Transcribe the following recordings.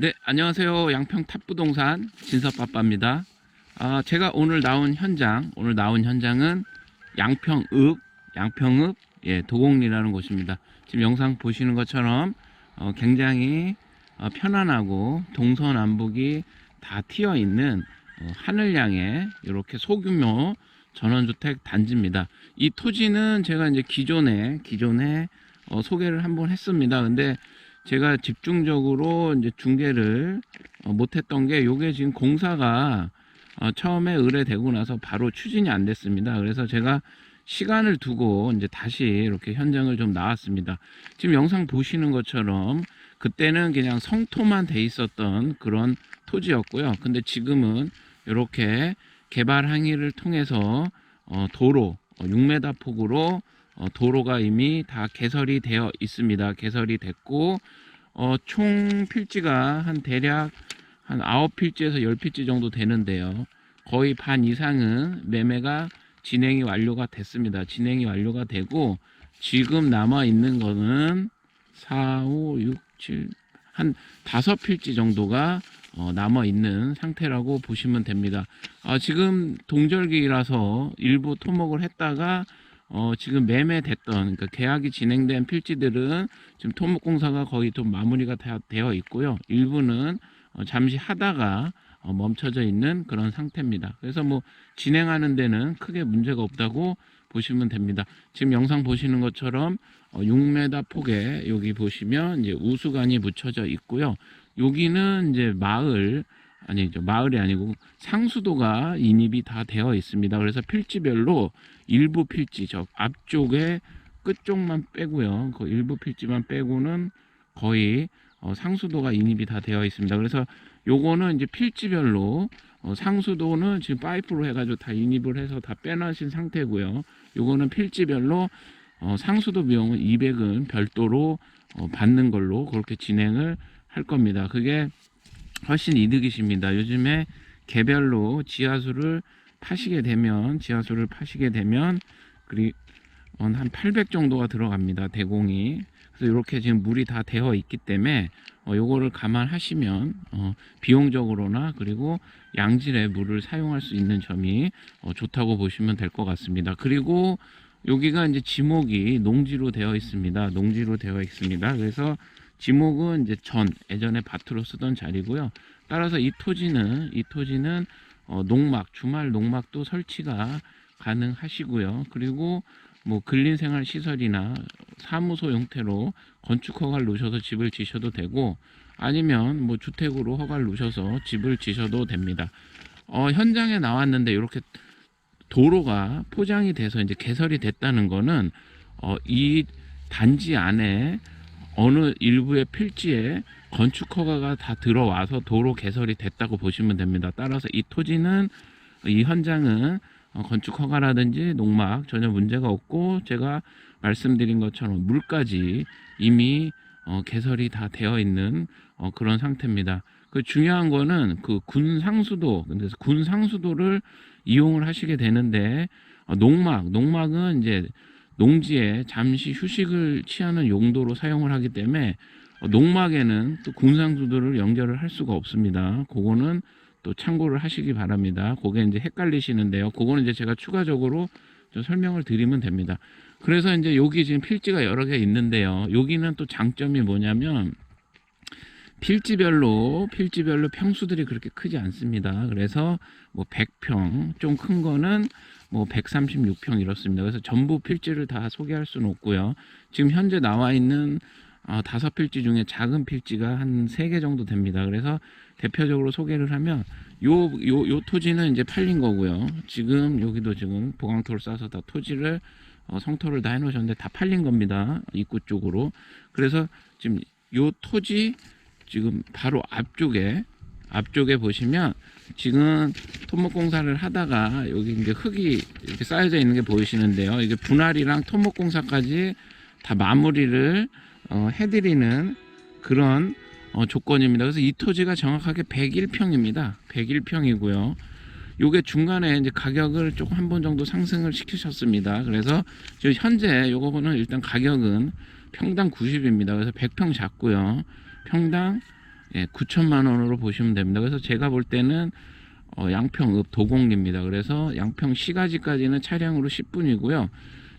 네, 안녕하세요. 양평 탑부동산 진섭빠빠입니다. 아, 제가 오늘 나온 현장, 오늘 나온 현장은 양평읍, 양평읍, 예, 도곡리라는 곳입니다. 지금 영상 보시는 것처럼 어, 굉장히 어, 편안하고 동서남북이 다 튀어 있는 어, 하늘양의 이렇게 소규모 전원주택 단지입니다. 이 토지는 제가 이제 기존에 기존에 어, 소개를 한번 했습니다. 근데 제가 집중적으로 이제 중계를 어, 못했던 게 요게 지금 공사가 어, 처음에 의뢰되고 나서 바로 추진이 안 됐습니다. 그래서 제가 시간을 두고 이제 다시 이렇게 현장을 좀 나왔습니다. 지금 영상 보시는 것처럼 그때는 그냥 성토만 돼 있었던 그런 토지였고요. 근데 지금은 이렇게 개발 항의를 통해서 어, 도로 어, 6m 폭으로 어, 도로가 이미 다 개설이 되어 있습니다. 개설이 됐고 어, 총 필지가 한 대략 한 9필지에서 10필지 정도 되는데요. 거의 반 이상은 매매가 진행이 완료가 됐습니다. 진행이 완료가 되고 지금 남아 있는 거는 4, 5, 6, 7, 한 다섯 필지 정도가 어, 남아 있는 상태라고 보시면 됩니다. 아, 지금 동절기라서 일부 토목을 했다가 어, 지금 매매됐던 그러니까 계약이 진행된 필지들은 지금 토목 공사가 거의 좀 마무리가 다 되어 있고요. 일부는 어, 잠시 하다가 어, 멈춰져 있는 그런 상태입니다. 그래서 뭐 진행하는 데는 크게 문제가 없다고 보시면 됩니다. 지금 영상 보시는 것처럼 어, 6m 폭에 여기 보시면 이제 우수관이 붙여져 있고요. 여기는 이제 마을 아니죠 마을이 아니고 상수도가 인입이 다 되어 있습니다. 그래서 필지별로 일부 필지 저 앞쪽에 끝쪽만 빼고요. 그 일부 필지만 빼고는 거의 어, 상수도가 인입이 다 되어 있습니다. 그래서 요거는 이제 필지별로 어, 상수도는 지금 파이프로 해가지고 다 인입을 해서 다 빼놓으신 상태고요. 요거는 필지별로 어, 상수도 비용은 200은 별도로 어, 받는 걸로 그렇게 진행을 할 겁니다. 그게 훨씬 이득이십니다. 요즘에 개별로 지하수를 파시게 되면 지하수를 파시게 되면 그리 어, 한800 정도가 들어갑니다. 대공이. 그래서 이렇게 지금 물이 다 되어 있기 때문에 어, 요거를 감안하시면 어, 비용적으로나 그리고 양질의 물을 사용할 수 있는 점이 어, 좋다고 보시면 될 것 같습니다. 그리고 여기가 이제 지목이 농지로 되어 있습니다. 농지로 되어 있습니다. 그래서 지목은 이제 전 예전에 밭으로 쓰던 자리고요. 따라서 이 토지는 이 토지는 어, 농막 주말 농막도 설치가 가능하시고요. 그리고 뭐 근린 생활 시설이나 사무소 형태로 건축 허가를 놓으셔서 집을 지셔도 되고 아니면 뭐 주택으로 허가를 놓으셔서 집을 지셔도 됩니다. 어, 현장에 나왔는데 이렇게 도로가 포장이 돼서 이제 개설이 됐다는 거는 어, 이 단지 안에 어느 일부의 필지에 건축 허가가 다 들어와서 도로 개설이 됐다고 보시면 됩니다. 따라서 이 토지는 이 현장은 어, 건축 허가라든지 농막 전혀 문제가 없고 제가 말씀드린 것처럼 물까지 이미 어, 개설이 다 되어 있는 어, 그런 상태입니다. 그 중요한 거는 그 군 상수도 그래서 군 상수도를 이용을 하시게 되는데 어, 농막 농막은 이제 농지에 잠시 휴식을 취하는 용도로 사용을 하기 때문에 어, 농막에는 또 군상수도를 연결을 할 수가 없습니다. 그거는 또 참고를 하시기 바랍니다. 그게 이제 헷갈리시는데요. 그거는 이제 제가 추가적으로 좀 설명을 드리면 됩니다. 그래서 이제 여기 지금 필지가 여러 개 있는데요. 여기는 또 장점이 뭐냐면 필지별로 필지별로 평수들이 그렇게 크지 않습니다. 그래서 뭐 100평 좀 큰 거는 뭐 136평 이렇습니다. 그래서 전부 필지를 다 소개할 수는 없고요. 지금 현재 나와 있는 어, 다섯 필지 중에 작은 필지가 한 세 개 정도 됩니다. 그래서 대표적으로 소개를 하면 요, 요, 요 토지는 이제 팔린 거고요. 지금 여기도 지금 보강토를 싸서 다 토지를 어, 성토를 다 해놓으셨는데 다 팔린 겁니다. 입구 쪽으로. 그래서 지금 요 토지 지금 바로 앞쪽에 앞쪽에 보시면 지금 토목 공사를 하다가 여기 이제 흙이 이렇게 쌓여져 있는 게 보이시는데요. 이게 분할이랑 토목 공사까지 다 마무리를 어, 해드리는 그런 어, 조건입니다. 그래서 이 토지가 정확하게 101평입니다. 101평이고요. 요게 중간에 이제 가격을 조금 한 번 정도 상승을 시키셨습니다. 그래서 지금 현재 요거는 일단 가격은 평당 90입니다. 그래서 100평 잡고요. 평당 예, 9천만 원으로 보시면 됩니다. 그래서 제가 볼 때는 어, 양평읍 도곡리입니다. 그래서 양평 시가지까지는 차량으로 10분이고요.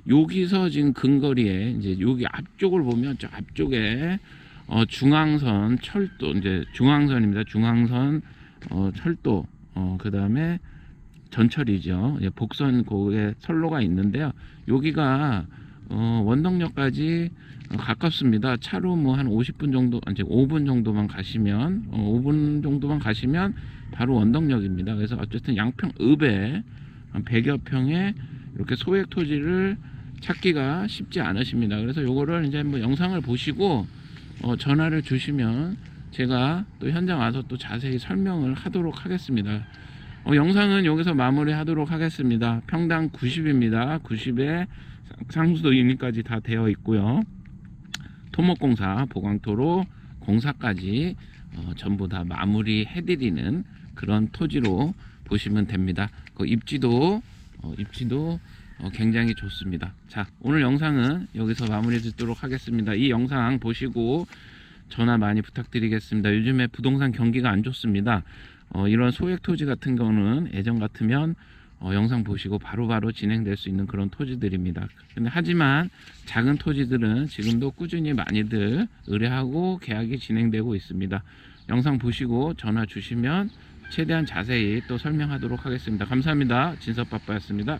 여기서 지금 근거리에 이제 여기 앞쪽을 보면 저 앞쪽에 어, 중앙선 철도 이제 중앙선입니다. 중앙선 어, 철도 어, 그 다음에 전철이죠. 예, 복선 고에 선로가 있는데요. 여기가 어, 원덕역까지 어, 가깝습니다. 차로 뭐 한 50분 정도, 이제 5분 정도만 가시면, 어, 5분 정도만 가시면 바로 원덕역입니다. 그래서 어쨌든 양평 읍에 한 100여 평의 이렇게 소액 토지를 찾기가 쉽지 않으십니다. 그래서 요거를 이제 뭐 영상을 보시고 어, 전화를 주시면 제가 또 현장 와서 또 자세히 설명을 하도록 하겠습니다. 어, 영상은 여기서 마무리 하도록 하겠습니다. 평당 90입니다. 90에 상수도 유니까지 다 되어 있고요. 토목공사, 보강토로 공사까지 어, 전부 다 마무리 해드리는 그런 토지로 보시면 됩니다. 그 입지도 어, 입지도 어, 굉장히 좋습니다. 자, 오늘 영상은 여기서 마무리 짓도록 하겠습니다. 이 영상 보시고 전화 많이 부탁드리겠습니다. 요즘에 부동산 경기가 안 좋습니다. 어, 이런 소액 토지 같은 경우는 예전 같으면 어, 영상 보시고 바로 바로 진행될 수 있는 그런 토지들입니다. 근데 하지만 작은 토지들은 지금도 꾸준히 많이들 의뢰하고 계약이 진행되고 있습니다. 영상 보시고 전화 주시면 최대한 자세히 또 설명하도록 하겠습니다. 감사합니다. 진섭빠빠였습니다.